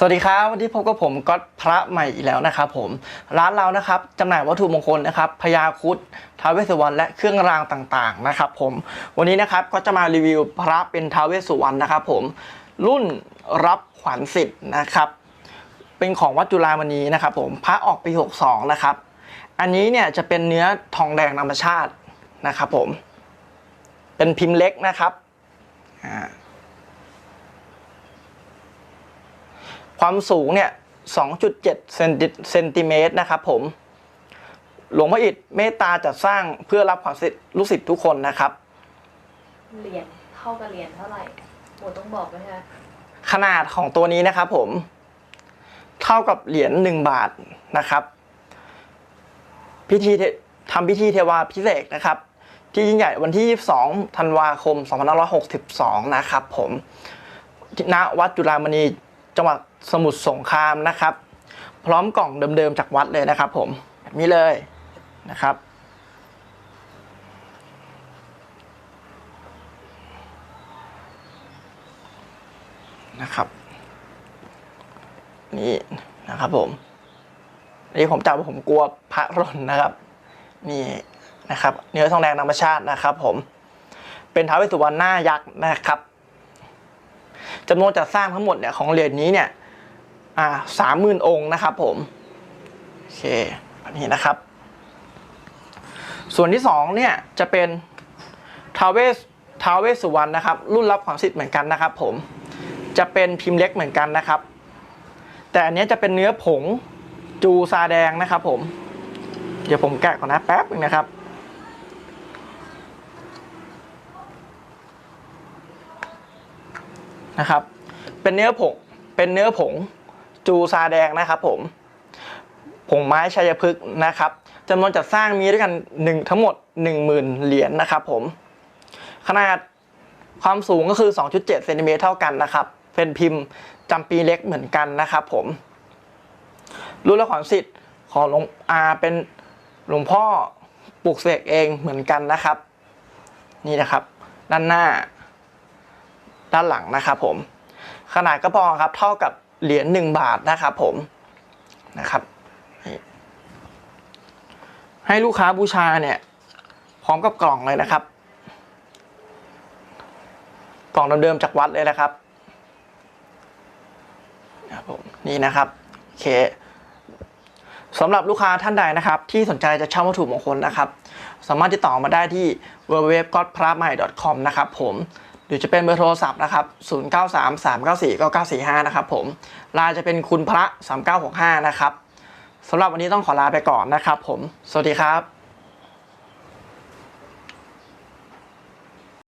สวัสดีครับวันนี้พบกับผมก๊อตพระใหม่อีกแล้วนะครับผมร้านเรานะครับจำหน่ายวัตถุมงคลนะครับพญาคุดท้าวเวสสุวรรณและเครื่องรางต่างๆนะครับผมวันนี้นะครับก็จะมารีวิวพระเป็นท้าวเวสสุวรรณนะครับผมรุ่นรับขวัญสิทธิ์นะครับเป็นของวัดจุฬามณีนะครับผมพระออกปี 62 นะครับ อันนี้เนี่ยจะเป็นเนื้อทองแดงธรรมชาตินะครับผมเป็นพิมพ์เล็กนะครับอ่า ความสูงเนี่ย 2.7เซนติเซนติเมตรนะครับผม หลวงพ่ออิฐเมตตาจัดสร้างเพื่อรับความสิทธิ์ลูกศิษย์ทุกคนนะครับ เหรียญเท่ากับเหรียญเท่าไหร่หมดต้องบอกไหมคะขนาดของตัวนี้นะครับผม เท่ากับเหรียญ1บาทนะครับ พิธีเททำพิธีเทวาพิเศษกนะครับ ที่ยิ่งใหญ่วันที่ 22 ธันวาคม 2562 นะครับผมที่ณวัดจุฬามณี จังหวัดสมุทรสงครามนะครับ พร้อมกล่องเดิมๆจากวัดเลยนะครับผมแบบนี้เลยนะครับนะครับนี่นะครับผมนี่ผมจับผมกลัวพระร่นนะครับ นี่นะครับ เนื้อทองแดงธรรมชาตินะครับ ผม เป็นท้าวเวสสุวรรณหน้ายักษ์นะครับ จำนวนจัดสร้างทั้งหมดเนี่ยของเหรียญนี้เนี่ยอ่าสามหมื่นองค์นะครับผมโอเคอันนี้นะครับ ส่วนที่สองเนี่ยจะเป็นทาวเวสทาวเวสสุวรรณนะครับ รุ่นรับความสิทธิ์เหมือนกันนะครับ ผมจะเป็นพิมพ์เล็กเหมือนกันนะครับ แต่อันนี้จะเป็นเนื้อผงจูซาแดงนะครับ ผม เดี๋ยวผมแกะก่อนนะแป๊บนึงนะครับ นะครับ เป็นเนื้อผง เป็นเนื้อผงจูซาแดงนะครับผม ผงไม้ชัยพฤกษ์นะครับจำนวนจัดสร้างมีด้วยกันหนึ่งทั้งหมด 10,000 เหรียญนะครับผม ขนาดความสูงก็คือ 2.7เซนติเมตรเท่ากันนะครับ เป็นพิมพ์จำปีเล็กเหมือนกันนะครับผม รุ่นละขวัญสิทธิ์ของหลวงอาเป็นหลวงพ่อปลูกเสกเองเหมือนกันนะครับ นี่นะครับ ด้านหน้า ด้านหลังนะครับผมขนาดกระปองครับเท่ากับเหรียญหนึ่งบาทนะครับผมนะครับ ให้ลูกค้าบูชาเนี่ยพร้อมกับกล่องเลยนะครับ กล่องเดิมๆจากวัดเลยนะครับนะครับผมนี่นะครับโอเคสำหรับลูกค้าท่านใดนะครับ ที่สนใจจะเช่าวัตถุมงคลนะครับ สามารถติดต่อมาได้ที่ w w w g o d p r a m a i com นะครับผม หรือจะเป็นเบอร์โทรศัพท์นะครับ 0933949945 นะครับผมลายจะเป็นคุณพระ 3965 นะครับสำหรับวันนี้ต้องขอลาไปก่อนนะครับผม สวัสดีครับ